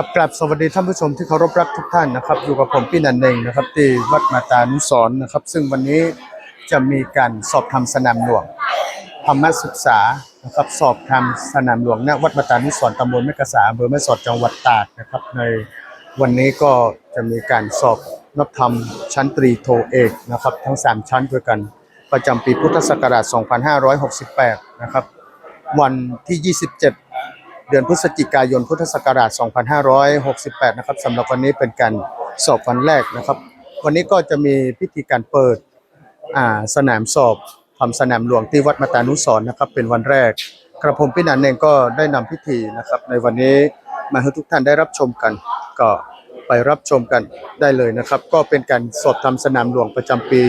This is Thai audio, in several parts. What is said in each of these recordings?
ครับกราบสวัสดีท่านผู้ชมที่เคารพรักทุกท่านนะครับ อยู่กับผมพี่นันเองนะครับที่วัดมาตานุสรณ์นะครับ ซึ่งวันนี้จะมีการสอบทำสนามหลวงธรรมศึกษานะครับสอบทำสนามหลวงณวัดมาตานุสรณ์ตำบลแม่กษาอำเภอแม่สอดจังหวัดตากนะครับในวันนี้ก็จะมีการสอบนักธรรมชั้นตรีโทเอกนะครับ ทั้ง 3 ชั้นด้วยกัน ประจำปีพุทธศักราช 2568 นะครับ วันที่ 27 เดือนพฤศจิกายนพุทธศักราช 2568 นะครับสำหรับวันนี้เป็นการสอบวันแรกนะครับ วันนี้ก็จะมีพิธีการเปิดสนามสอบทำสนามหลวงที่วัดมาตานุสรนะครับ เป็นวันแรก กระผมพี่นันเองก็ได้นำพิธีนะครับ ในวันนี้มาให้ทุกท่านได้รับชมกัน ก็ไปรับชมกันได้เลยนะครับ ก็เป็นการสอบทำสนามหลวงประจำปี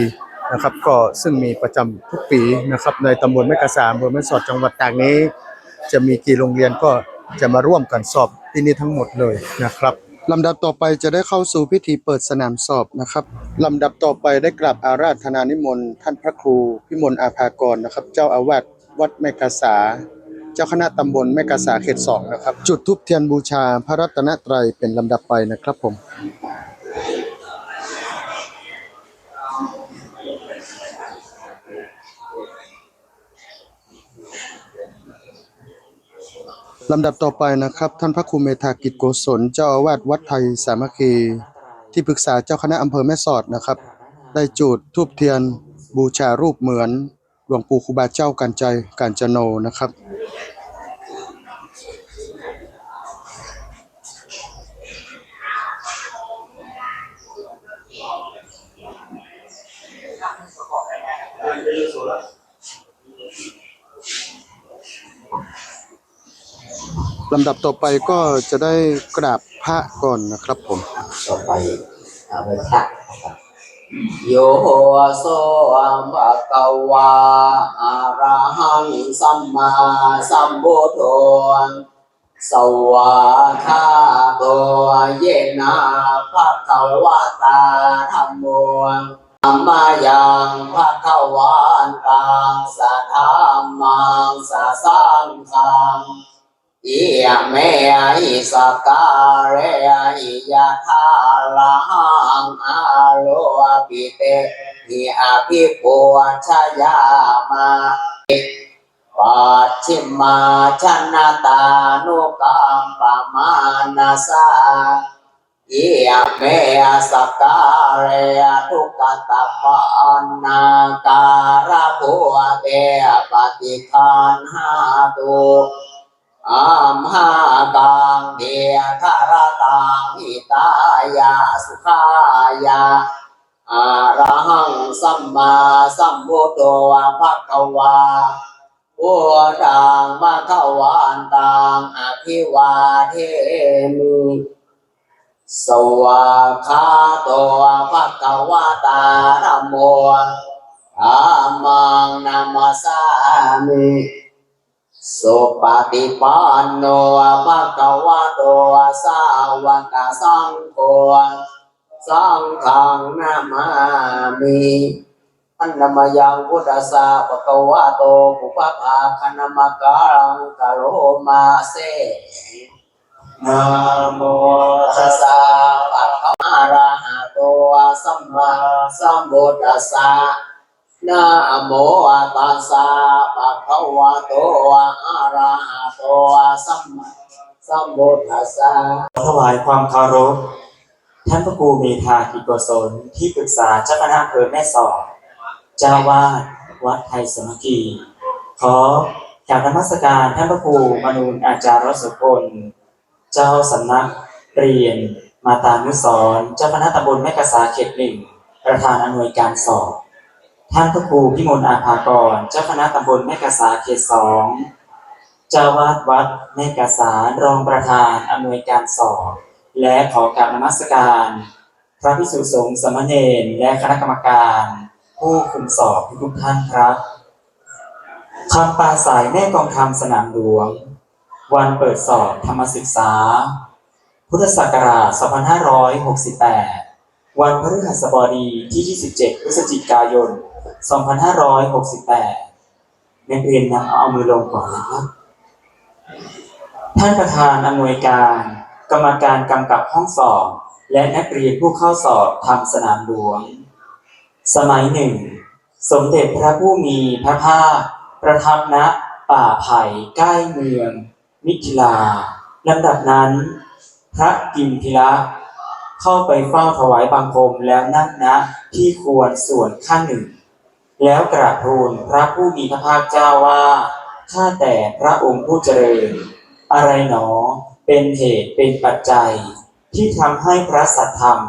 นะครับ ก็ซึ่งมีประจำทุกปีนะครับ ในตำบลแม่กระสาอำเภอแม่สอดจังหวัดตากนี้ จะมีกี่โรงเรียนก็จะมาร่วมกันสอบที่นี่ทั้งหมดเลยนะครับลำดับต่อไปจะได้เข้าสู่พิธีเปิดสนามสอบนะครับลำดับต่อไปได้กราบอาราธนานิมนต์ท่านพระครูพิมลอาภากรนะครับ เจ้าอาวาสวัดแมกาสาเจ้าคณะตำบลแมกาสาเขตสองนะครับ จุดทุบเทียนบูชาพระรัตนตรัยเป็นลำดับไปนะครับผม ลำดับต่อไปนะครับ ท่านพระครูเมธากิจโกศลเจ้าอาวาสวัดไทยสามัคคี ที่ปรึกษาเจ้าคณะอำเภอแม่สอดนะครับ ได้จุดทูบเทียน บูชารูปเหมือน หลวงปู่ครูบาเจ้ากันใจกานจโนนะครับ ลำดับต่อไปก็จะได้กราบพระก่อนนะครับผม ต่อไปอาไปพระนะครับโยโสภะคะวาอะระหังสัมมาสัมพุทโธสวาคาโตเยนะภะคะวะตาธัมโมธัมมายังภะคะวันตังสะธัมมังสะสังฆัง อิยะเมหิสกการะหิยะทาลังอาโลอปิเตหิอภิปุชยามาปัจฉิมาชนะตานุกัมปมานาสาอิยะเมสกการะทุกขตปะนาการะภูเตปฏิคันหาตุ อัมหากังเดียคารตังหิตายาสุขายาอะระหังสัมมาสัมพุทโธภะคะวาพุทธังภะคะวันตังอภิวาเทมิสวาคาโตภะคะวะตาธัมโมธัมมังนามัสสามิ สุปฏิปันโนภะคะวะโตสาวกสังโฆสังฆังนามามิอันนามยังพุทธสสะภะคะวะโตปุปภาคณมกังกะโรมาเสนะโมตัสสะภะคะวะอะระหะโตสัมมาสัมพุทธัสสะ นะโมตัสสะภะคะวะโตอะระหะโตสัมมาสัมพุทธัสสะถวายความเคารพท่านพระครูเมธากิโกศลที่ปรึกษาเจ้าคณะอำเภอแม่สอดเจ้าวาดวัดไทยสมัคคีขอกราบนมัสการท่านพระครูมนูนอาจารย์รสพลเจ้าสำนักเรียนมาตานุสรเจ้าคณะตำบลแม่กษาเขตหนึ่งประธานอำนวยการสอบ ท่านพระครูพิมลอาภากร เจ้าคณะตำบลแม่กษาเขตสองเจ้าวาดวัดแม่กษารองประธานอำนวยการสอบ และขอกราบนมัสการ พระพิสุสงฆ์สมเณรและคณะกรรมการ ผู้คุมสอบทุกท่านครับคำปาศัยแม่กองธรรมสนามหลวง วันเปิดสอบธรรมศึกษา พุทธศักราช 2568 วันพฤหัสบดีที่ 27 พฤศจิกายน 2568นักเรียนนำเอามือลงก่อนนะครับท่านประธานอำนวยการ กรรมการกำกับห้องสอบ และนักเรียนผู้เข้าสอบทำสนามหลวง สมัยหนึ่ง สมเด็จพระผู้มีพระภาคประทับณป่าไผ่ใกล้เมือง มิถิลาลำดับนั้น พระกิมพิระเข้าไปเฝ้าถวายบังคมแล้วนั่งณที่ควรส่วนข้างหนึ่ง แล้วกราบทูลพระผู้มีพระภาคเจ้าว่าข้าแต่พระองค์ผู้เจริญ อะไรหนอ เป็นเหตุเป็นปัจจัย ที่ทำให้พระสัทธรรม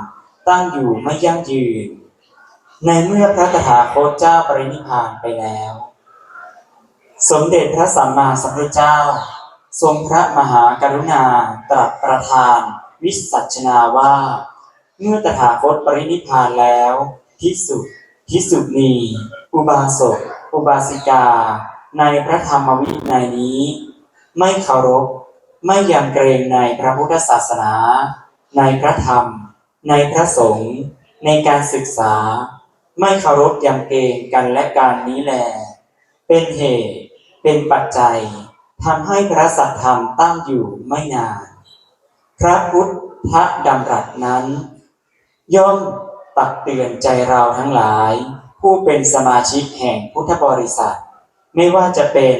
ตั้งอยู่ไม่ยั่งยืน ในเมื่อพระตถาคตเจ้าปรินิพานไปแล้ว สมเด็จพระสัมมาสัมพุทธเจ้า ทรงพระมหากรุณาตรัสประทาน วิสัชนาว่า เมื่อตถาคตปรินิพานแล้วพิสุด พิสุณี อุบาสก อุบาสิกา ในพระธรรมวินัยนี้ ไม่เคารพ ไม่ยำเกรงในพระพุทธศาสนา ในพระธรรม ในพระสงฆ์ ในการศึกษา ไม่เคารพยำเกรงกันและการนี้แล เป็นเหตุ เป็นปัจจัยทำให้พระสัทธรรมตั้งอยู่ไม่นาน พระพุทธดำรัสนั้น ย่อม ตักเตือนใจเราทั้งหลาย ผู้เป็นสมาชิกแห่งพุทธบริษัท ไม่ว่าจะเป็น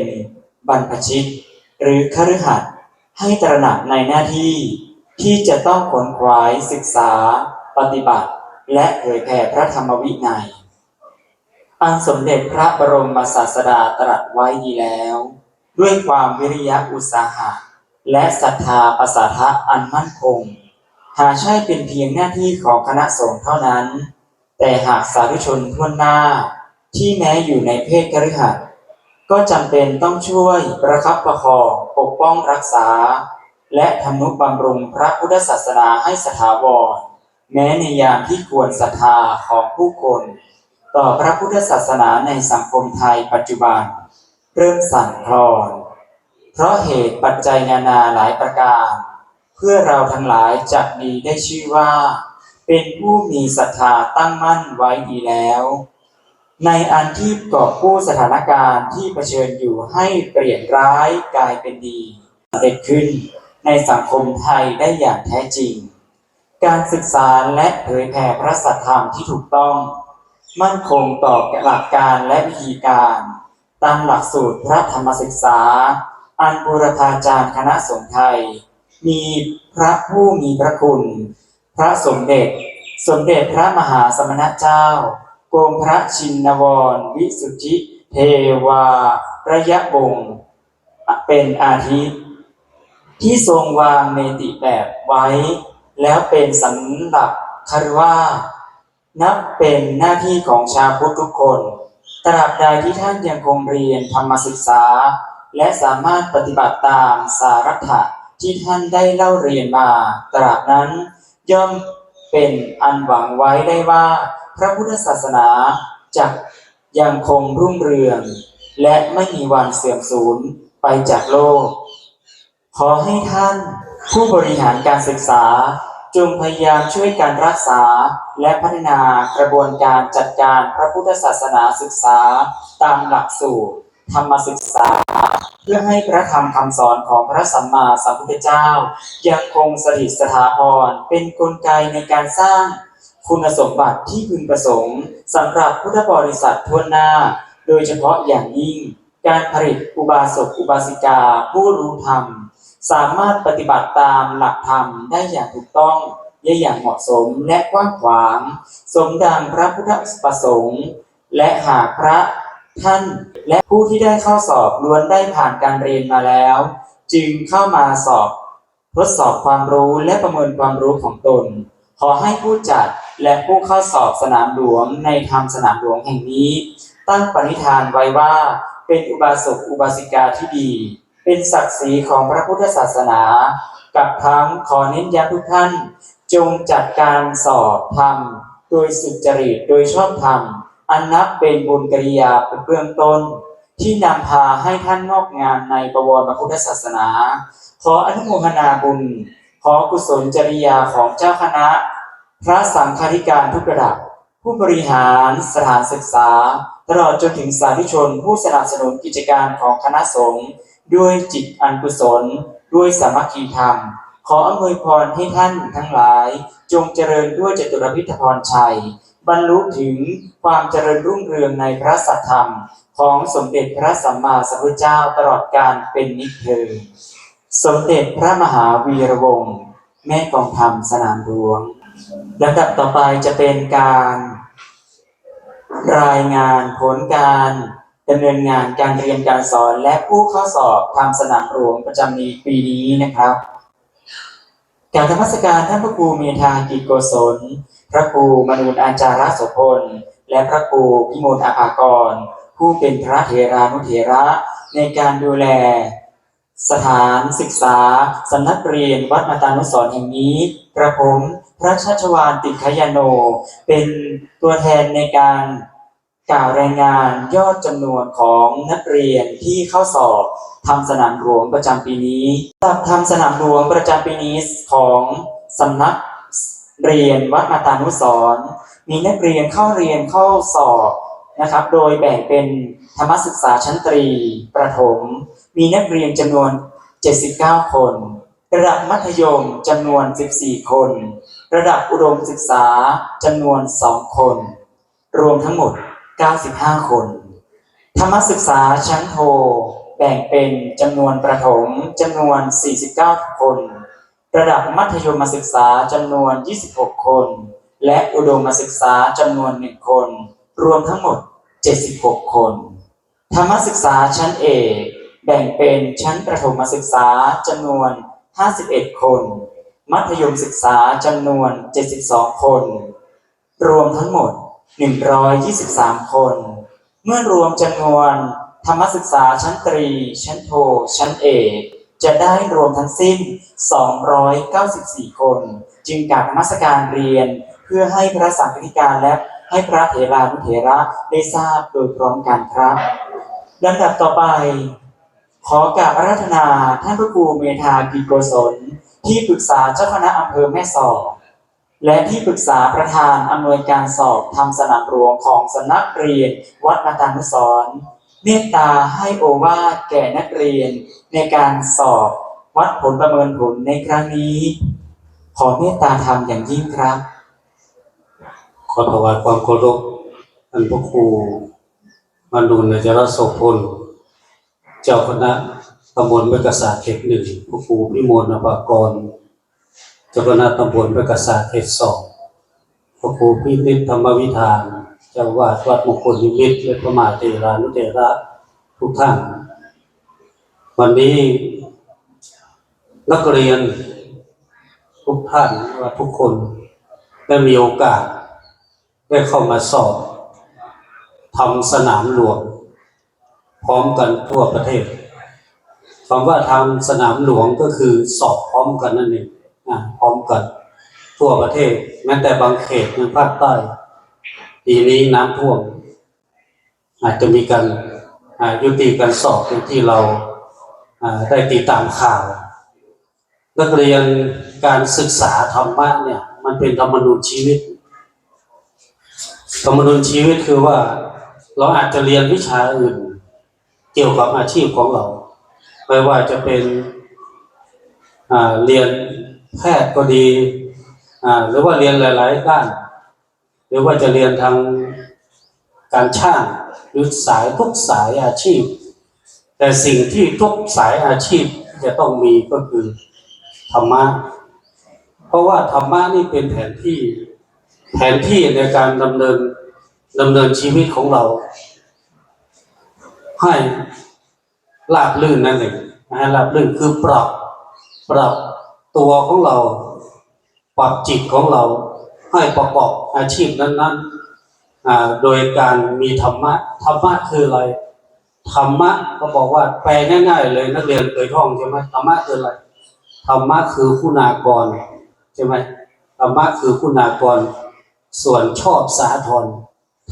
บรรพชิต หรือคฤหัสถ์ให้ตระหนักในหน้าที่ที่จะต้องขนขวายศึกษา ปฏิบัติ และเผยแผ่พระธรรมวินัย อันสมเด็จพระบรมศาสดาตรัสไว้ดีแล้ว ด้วยความวิริยะอุตสาหะ และศรัทธาประสาทะอันมั่นคง หากใช่เป็นเพียงหน้าที่ของคณะสงฆ์เท่านั้น แต่หากสาธุชนทั่วหน้า ที่แม้อยู่ในเพศคฤหัสก็จำเป็นต้องช่วยประคับประคองปกป้องรักษา และทำนุบำรุงพระพุทธศาสนาให้สถาวร แม้ในยามที่ควรศรัทธาของผู้คน ต่อพระพุทธศาสนาในสังคมไทยปัจจุบัน เริ่มสั่นคลอน เพราะเหตุปัจจัยนานาหลายประการ พื่อเราทั้งหลายจะดีได้ชื่อว่า เป็นผู้มีศรัทธาตั้งมั่นไว้ดีแล้ว ในอันที่กอบกู้สถานการณ์ที่เผชิญอยู่ให้เปลี่ยนร้ายกลายเป็นดีสำเร็จขึ้น ในสังคมไทยได้อย่างแท้จริง การศึกษาและเผยแผ่พระสัทธรรมที่ถูกต้อง มั่นคงต่อหลักการและวิธีการ ตามหลักสูตรพระธรรมศึกษา อันบูรพาจารย์คณะสงฆ์ไทย มีพระผู้มีพระคุณ พระสมเด็จ สมเด็จพระมหาสมณเจ้า กรมพระชินวร วิสุทธิเทวาระยะบงเป็นอาทิที่ทรงวางเมติแบบไว้ แล้วเป็นสำหรับคารวานับเป็นหน้าที่ของชาวพุทธทุกคนตราบใดที่ท่านยังคงเรียนธรรมศึกษา และสามารถปฏิบัติตามสารัตถะ ที่ท่านได้เล่าเรียนมาตราบนั้น ย่อมเป็นอันหวังไว้ได้ว่า พระพุทธศาสนาจะยังคงรุ่งเรือง และไม่มีวันเสื่อมสูญไปจากโลก ขอให้ท่านผู้บริหารการศึกษาจงพยายามช่วยการรักษาและพัฒนากระบวนการจัดการพระพุทธศาสนาศึกษาตามหลักสูตร ธรรมศึกษา เพื่อให้พระธรรมคำสอนของพระสัมมาสัมพุทธเจ้า ยังคงสถิตสถาพรเป็นกลไกในการสร้างคุณสมบัติที่พึงประสงค์สำหรับพุทธบริษัททั่วหน้า โดยเฉพาะอย่างยิ่ง การผลิตอุบาสกอุบาสิกาผู้รู้ธรรม สามารถปฏิบัติตามหลักธรรมได้อย่างถูกต้องได้อย่างเหมาะสมและกว้างขวาง สมดังพระพุทธประสงค์ และหากพระ ท่านและผู้ที่ได้เข้าสอบล้วนได้ผ่านการเรียนมาแล้ว จึงเข้ามาสอบ ทดสอบความรู้และประเมินความรู้ของตน ขอให้ผู้จัดและผู้เข้าสอบสนามหลวงในธรรมสนามหลวงแห่งนี้ ตั้งปณิธานไว้ว่าเป็นอุบาสกอุบาสิกาที่ดี เป็นศักดิ์ศรีของพระพุทธศาสนา กับทั้งขอเน้นย้ำทุกท่าน จงจัดการสอบธรรม โดยสุจริตโดยชอบธรรม อันนับเป็นบุญกิริยาเป็นเบื้องต้น ที่นำพาให้ท่านงอกงามในประวรพระพุทธศาสนา ขออนุโมทนาบุญ ขอกุศลจริยาของเจ้าคณะ พระสังฆาธิการทุกระดับ ผู้บริหารสถานศึกษา ตลอดจนถึงสาธุชนผู้สนับสนุนกิจการของคณะสงฆ์ด้วยจิตอันกุศล ด้วยสามัคคีธรรม ขออำนวยพรให้ท่านทั้งหลาย จงเจริญด้วยจตุรพิธพรชัย บรรลุถึงความเจริญรุ่งเรืองในพระสัทธรรมของสมเด็จพระสัมมาสัมพุทธเจ้าตลอดกาลเป็นนิจเทินสมเด็จพระมหาวีระวงศ์แม่กองธรรมสนามหลวงลำดับต่อไปจะเป็นการ รายงานผลการดำเนินงานการเรียนการสอนและผู้เข้าสอบทำสนามหลวงประจำในปีนี้นะครับ การธรรมสการท่านพระครูเมธากิจโกศล พระครูมนูนอาจาระโสพล และพระครูพิมลอาภากร ผู้เป็นพระเถรานุเถระในการดูแล สถานศึกษาสำนักเรียนวัดมาตานุสรณ์แห่งนี้ กระผมพระชัชวานติขยาโน เป็นตัวแทนในการกล่าวรายงานยอดจำนวนของนักเรียนที่เข้าสอบทำสนามหลวงประจำปีนี้สอบทำสนามหลวงประจำปีนี้ของสำนัก เรียนวัดมาตานุสรมีนักเรียนเข้าเรียนเข้าสอบนะครับ โดยแบ่งเป็นธรรมศึกษาชั้นตรีประถม มีนักเรียนจำนวน 79 คน ระดับมัธยมจำนวน 14 คน ระดับอุดมศึกษาจำนวน 2 คน รวมทั้งหมด 95 คน ธรรมศึกษาชั้นโท แบ่งเป็นจำนวนประถมจำนวน 49 คน ระดับมัธยมศึกษาจำนวน 26 คน และอุดมศึกษาจำนวน 1 คน รวมทั้งหมด 76 คน ธรรมศึกษาชั้นเอกแบ่งเป็นชั้นประถมศึกษาจำนวน 51 คน มัธยมศึกษาจำนวน 72 คน รวมทั้งหมด 123 คน เมื่อรวมจำนวนธรรมศึกษาชั้นตรี ชั้นโท ชั้นเอก จะได้รวมทั้งสิ้น 294 คน จึงกราบนมัสการเรียน เพื่อให้พระสังฆิการและให้พระเถรานุเถระได้ทราบโดยพร้อมกันครับลำดับต่อไป ขอกราบอาราธนาท่านพระครูเมธาปีโกศล ที่ปรึกษาเจ้าคณะอำเภอแม่สอดและที่ปรึกษาประธานอำนวยการสอบทำสนามหลวงของสำนักเรียนวัดนาตานุสรณ์ เมตตาให้โอวาทแก่นักเรียนในการสอบวัดผลประเมินผลในครั้งนี้ ขอเมตตาธรรมอย่างยิ่งครับ ขอถวายความเคารพท่านพระครูมานุนจรโสพล เจ้าคณะตำบลเบกษาเขตหนึ่งพระครูพิมลนภากร เจ้าคณะตำบลเบกษาเขตสองพระครูพินิจธรรมวิธาน เจ้าวาดวัดมงคลนิมิตและพระมาเถรานุเถระทุกท่าน วันนี้นักเรียนทุกท่านว่าทุกคนได้มีโอกาส ได้เข้ามาสอบทำสนามหลวงพร้อมกันทั่วประเทศคำว่าทำสนามหลวงก็คือสอบพร้อมกันนั่นเองอะพร้อมกันทั่วประเทศแม้แต่บางเขตในภาคใต้ ปีนี้น้ำท่วม อาจจะมีการยุติการสอบที่เราได้ติดตามข่าว นักเรียนการศึกษาธรรมะเนี่ย มันเป็นธรรมนูญชีวิต ธรรมนูญชีวิตคือว่าเราอาจจะเรียนวิชาอื่น เกี่ยวกับอาชีพของเราไม่ว่าจะเป็นเรียนแพทย์ก็ดีหรือว่าเรียนหลาย ๆ ด้าน หรือว่าจะเรียนทางการช่างหรือสายทุกสายอาชีพ แต่สิ่งที่ทุกสายอาชีพจะต้องมีก็คือธรรมะเพราะว่าธรรมะนี่เป็นแผนที่แผนที่ในการดำเนินดำเนินชีวิตของเรา ให้ราบลื่นนั่นเองนะฮะราบลื่นคือปรับปรับตัวของเรา ปรับจิตของเรา ให้ประกอบอาชีพนั้นๆโดยการมีธรรมะ ธรรมะคืออะไร ธรรมะก็บอกว่าแปลง่ายๆเลยนักเรียนเคยท่องใช่ไหมธรรมะคืออะไร ธรรมะคือคุณากรใช่ไหมธรรมะคือคุณากร ส่วนชอบสาธร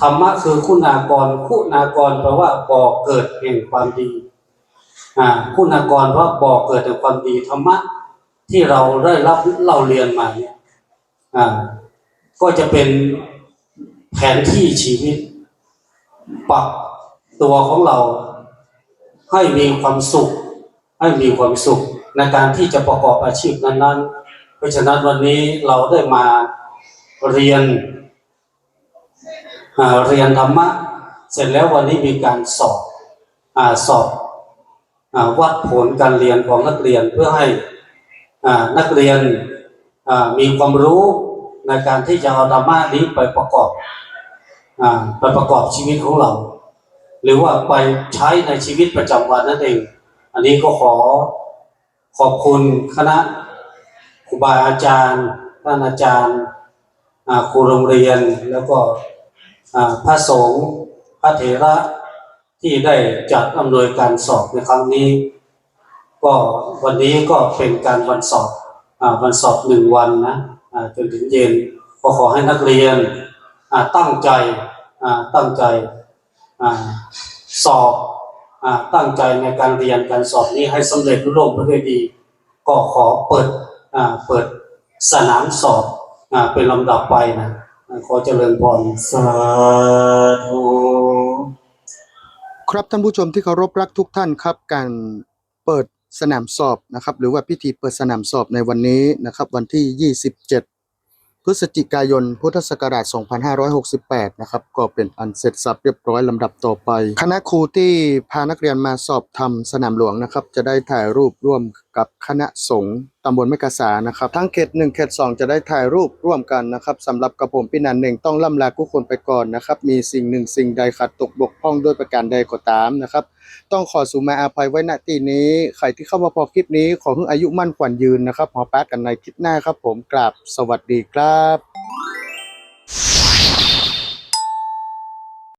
ธรรมะคือคุณากร คุณากรแปลว่าบ่อเกิดแห่งความดีคุณากรเพราะบ่อเกิดแห่งความดีธรรมะที่เราได้รับเราเรียนมาเนี่ย ก็จะเป็นแผนที่ชีวิต ปรับตัวของเราให้มีความสุข ให้มีความสุขในการที่จะประกอบอาชีพนั้น ๆ เพราะฉะนั้นวันนี้เราได้มาเรียนเรียนธรรมะ เสร็จแล้ววันนี้มีการสอบอสอบอวัดผลการเรียนของนักเรียนเพื่อให้นักเรียนมีความรู้ ในการที่จะเอาธรรมะนี้ไปประกอบอไปประกอบชีวิตของเรา หรือว่าไปใช้ในชีวิตประจำวันนั่นเอง อันนี้ก็ขอขอบคุณคณะครูบาอาจารย์ท่านอาจารย์ครูโรงเรียนแล้วก็พระสงฆ์พระเถระที่ได้จัดอำนวยการสอบในครั้งนี้ ก็วันนี้ก็เป็นการวันสอบอวันสอบหนึ่งวันนะ จนถึงเย็นก็ขอให้นักเรียนอ่าตั้งใจอ่าตั้งใจอ่าสอบอ่าตั้งใจในการเรียนการสอบนี้ให้สำเร็จรุ่งเรืองไปด้วยดี ก็ขอเปิดอ่าเปิดสนามสอบอ่าเป็นลำดับไปนะอ่าขอเจริญพรสาธุครับท่านผู้ชมที่เคารพรักทุกท่านครับการเปิด สนามสอบนะครับ หรือว่าพิธีเปิดสนามสอบในวันนี้นะครับ วันที่ 27 พฤศจิกายน พุทธศักราช 2568 นะครับ ก็เป็นอันเสร็จสับเรียบร้อยลำดับต่อไป คณะครูที่พานักเรียนมาสอบทำสนามหลวงนะครับ จะได้ถ่ายรูปร่วมกับคณะสงฆ์ตำบลแม่กาสานะครับทั้งเขต1เขต2 จะได้ถ่ายรูปร่วมกันนะครับสำหรับกระผมพี่นันเน่งต้องล่ำลาทุกคนไปก่อนนะครับ มีสิ่งหนึ่งสิ่งใดขัดตกบกพร่องด้วยประการใดก็ตามนะครับ ต้องขอสุมาอาภัยไว้ณที่นี้ ใครที่เข้ามาพอคลิปนี้ขอให้อายุมั่นขวัญยืนนะครับหอป้ากันในคลิปหน้าครับ ผมกราบสวัสดีครับ